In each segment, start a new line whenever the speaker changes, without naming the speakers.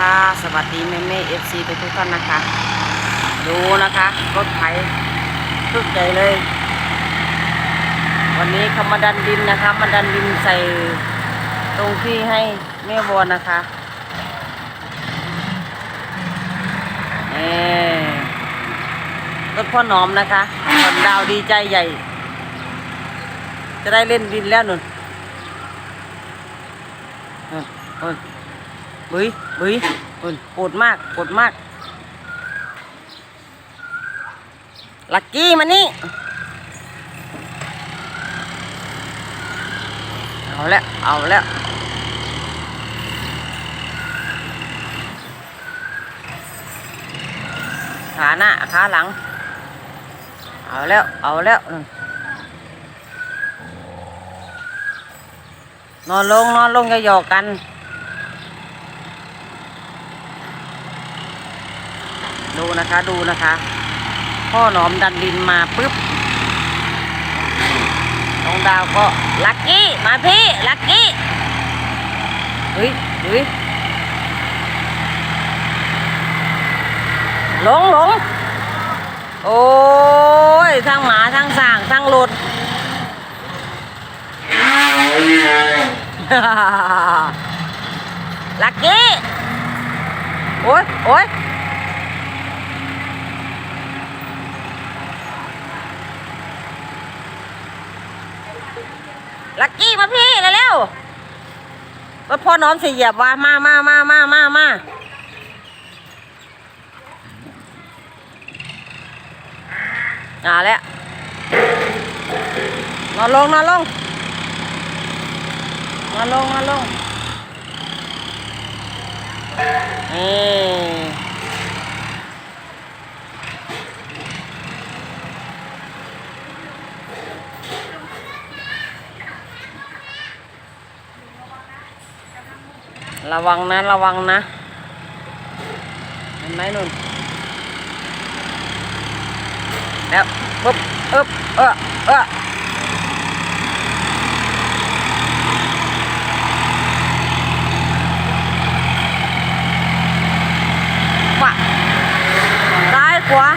ค่ะ สวัสดีแม่แม่เอฟซีทุกท่านนะคะ ดูนะคะรถไถทุกใจเลย วันนี้เขามาดันดินนะคะ มาดันดินใส่ตรงที่ให้แม่วอนนะคะนี่รถพ่อหนอมนะคะผลดาวดีใจใหญ่ จะได้เล่นดินแล้วนุ่นนุ่นนุ่น บุยบุยนุ่นปวดมากปวดมาก ลักกี้มานี่ เอาแล้ว เอาแล้วขาหน้าขาหลัง เอาแล้ว เอาแล้ว นอนลง นอนลงอย่าหยอกกัน ดูนะคะดูนะคะ พ่อหนอมดันดินมาปุ๊บน้องดาวก็ลักกี้มาพี่ลักกี้เฮ้ยเฮ้ยหลงหลงโอ้ยทั้งหมาทั้งสางทั้งรถลักกี้ โอ้ยโอ้ย ลักกี้มาพี่เร็วๆรถพ่อน้อมเสียเหยียบว่ามามามามามามาอ่าแล้วนอนลงนอนลงนอนลงนอนลงนี่ ระวังนะ ระวังนะ เห็นไหมนุ่น แล้วปุ๊บอึบเออเออขวาซ้ายขวา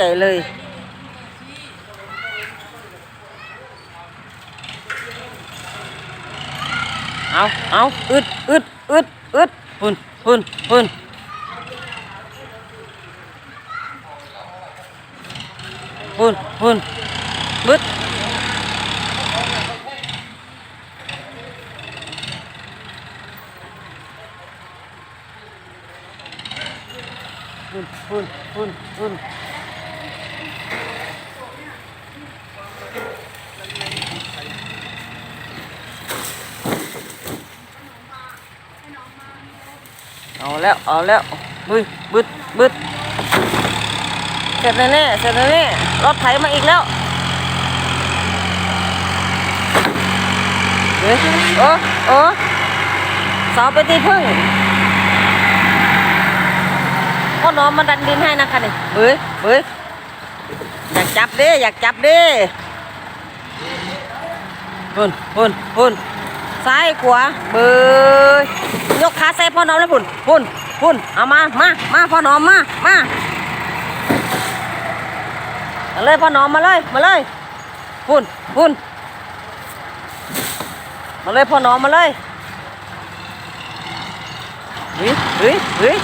ครึกใหญ่เลย เอาเอาอึดอึดอึดอึดหุ่นหุ่นหุ่นหุ่นหุ่นบึดหุ่นหุ่นหุ่นหุ่น เอาแล้ว เอาแล้วบึดบึดบึดเสร็จแน่ๆเสร็จแน่ๆรถไถมาอีกแล้วเฮ้ยโอ้โอ้เสาไปตีพึ่งพ่อน้องมาดันดินให้นะคะนี่เฮ้ยเฮ้ยอยากจับด้อยากจับด้หุ่นหุ่นหุ่น ซ้ายขวาเบยยกขาใส่พ่อน้องแล้วหุ่นหุ่นหุ่นเอามามามาพ่อน้องมามามาเลยพ่อน้องมาเลยมาเลยหุ่นหุ่นมาเลยพ่อน้องมาเลยเฮ้ยเฮ้ยเฮ้ย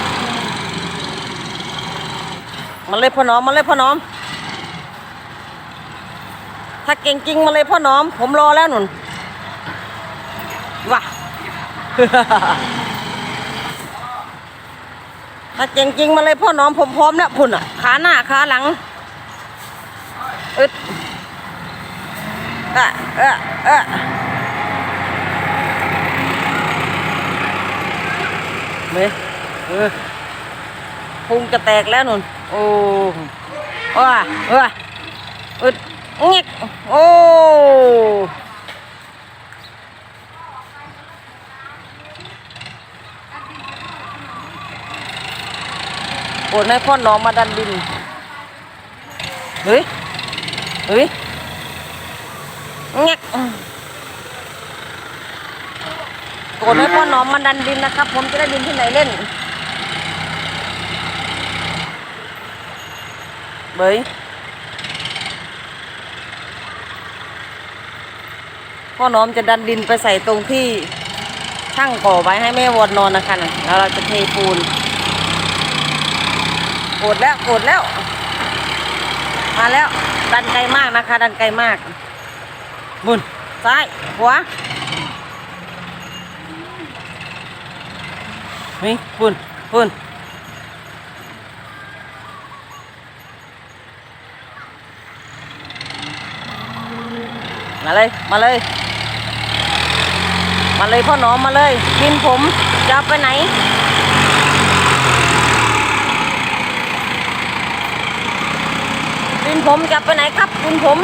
มาเลยพ่อน้อมมาเลยพ่อน้อมถ้าเก่งจริงมาเลยพ่อน้อมผมรอแล้วหนุนว่ะ ถ้าเก่งจริงมาเลยพ่อน้อมผมพร้อมแล้วพุ่นอะขาหน้าขาหลังอึดเอะเอะเอะเมยเออพุงจะแตกแล้วนุนโอ้ว้าว้าอึดเงี้ยโอ้ นให้พ่อน้องมาดันดิน เฮ้ย เฮ้ยเงี้ยโกนให้พ่อน้องมาดันดินนะครับ ผมจะได้ดินที่ไหนเล่น เบยพ่อน้อมจะดันดินไปใส่ตรงที่ช่างก่อไว้ให้แม่วอนนอนนะคะนะแล้วเราจะเทปูน โกดแล้วโกดแล้ว มาแล้ว ดันไกลมากนะคะ ดันไกลมาก บุญซ้ายขวานี่บุญบุญมาเลย มาเลย มาเลยพ่อหนอมมาเลยดินผมจะไปไหน ดินผมจะไปไหนครับดินผม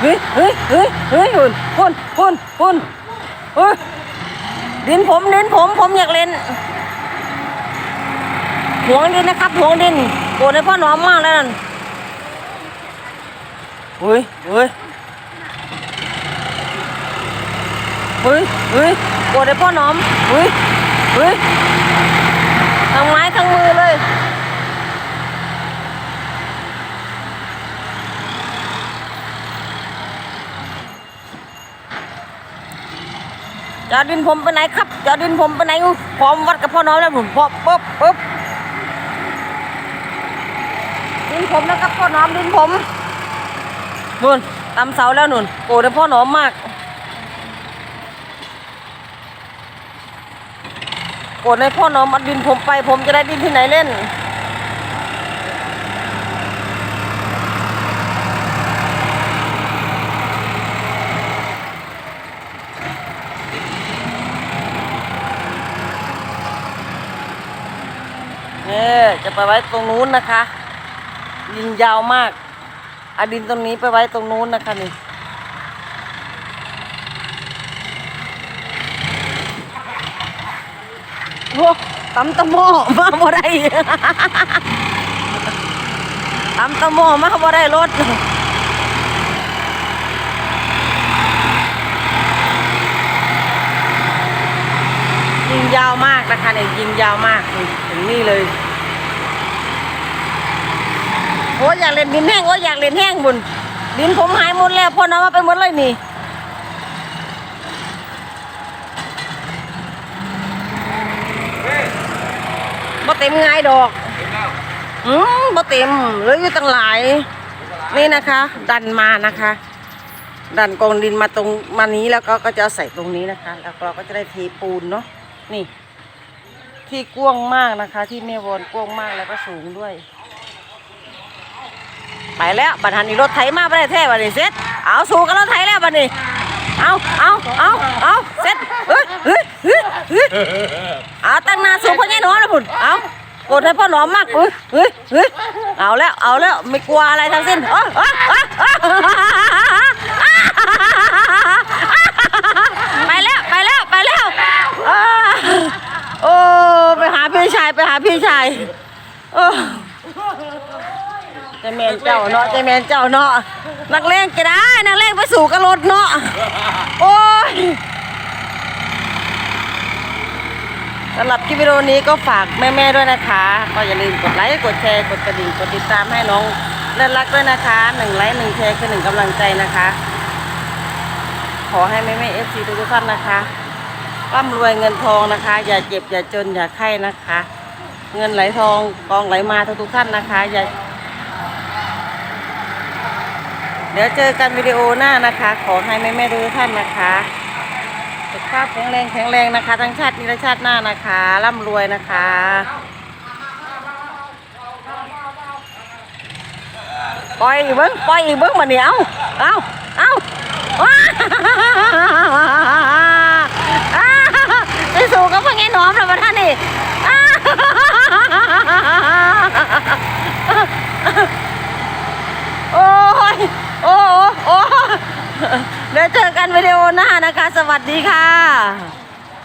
เฮ้ยเฮ้ยเฮ้ยเฮ้ยหุ่นหุ่นหุ่นหุ่นเฮ้ยดินผมดินผมผมอยากเล่นห่วงดินนะครับห่วงดินโกรธให้พ่อหนอมมากแล้วนั่นเฮ้ยเฮ้ยเฮ้ยเฮ้ยโกรธให้พ่อหนอมเฮ้ยเฮ้ย ทั้งไม้ทั้งมือเลยจะเอดินผมไปไหนครับจะเอดินผมไปไหนอู้พร้อมวัดกับพ่อน้อมแล้วผมพอปุ๊บปุ๊บดินผมนะครับพ่อน้อมดินผมนุ่นตำเสาแล้วนุ่นโกรธพ่อน้อมมาก โกรธให้พ่อน้อมเอาดินผมไป ผมจะได้ดินที่ไหนเล่น เนี่ยจะไปไว้ตรงนู้นนะคะ ดินยาวมากอาดินตรงนี้ไปไว้ตรงนู้นนะคะนี่ โอ้ตำตะโมมาบ่ได้ตำตะโมมาบ่ได้รถยิงยาวมากนะคะเนี่ยยิงยาวมากถึงนี่เลยโอ้อยากเล่นดินแห้งโอ้อยากเล่นแห้งบุญดินผมหายหมดแล้วพ่อน้ำมาไปหมดเลยนี่ บ่เต็มง่ายดอกอืมบ่เต็มเหลืออยู่ตั้งหลาย นี่นะคะ ดันมานะคะ ดันกองดินมาตรงมานี้แล้วก็ก็จะใส่ตรงนี้นะคะ แล้วเราก็จะได้เทปูนเนาะนี่ ที่กว้างมากนะคะ ที่เมวอนกว้างมากแล้วก็สูงด้วย ไปแล้วบัดหันนี่รถไถมาไม่ได้แท้บัดนี้เสร็จเอาสู่กับรถไถแล้วบัดนี้เอาเอาเอาเอาเสร็จ เฮ้ยเฮ้ยเฮ้ยเฮ้ยเอาตั้งหนาสู่พ่อใหญ่หนอนะพุ่นเอากดให้พ่อหนอมมากเฮ้ยเฮ้ยเฮ้ยเอาแล้วเอาแล้วไม่กลัวอะไรทั้งสิ้นเอ้ยเอ้ยเอ้ยเอ้ยไปแล้วไปแล้วไปแล้วอ้าโอ้ไปหาพี่ชายไปหาพี่ชายโอ้ใจแมนเจ้าเนาะใจแมนเจ้าเนาะนักเลงก็ได้นักเลงไปสู่กับรถเนาะโอ้ย สำหรับคลิปวิดีโอนี้ก็ฝากแม่ๆด้วยนะคะ ก็อย่าลืมกดไลค์ กดแชร์ กดกระดิ่ง กดติดตามให้น้องเลิศรักด้วยนะคะหนึ่งไลค์หนึ่งแชร์คือหนึ่งกำลังใจนะคะ ขอให้แม่ๆเอฟซีทุกท่านนะคะร่ำรวยเงินทองนะคะ อย่าเจ็บอย่าจนอย่าไข้นะคะ เงินไหลทองกองไหลมาทุกๆท่านนะคะ อย่า เดี๋ยวเจอกันวิดีโอหน้านะคะ ขอให้แม่ๆทุกท่านนะคะ สุขภาพแข็งแรงแข็งแรงนะคะ ทั้งชาตินี้และชาติหน้านะคะร่ำรวยนะคะปล่อยอีกเบิ้งปล่อยอีกเบิ้งมาเนี่ยเอาเอาเอาว้าไปสู่กับพ่อแง่หนหอมแล้วมาท่านนี่โอ้ยโอ้โอ้โอ้เดี๋ยวเจอกันวิดีโอหน้านะคะ สวัสดีค่ะ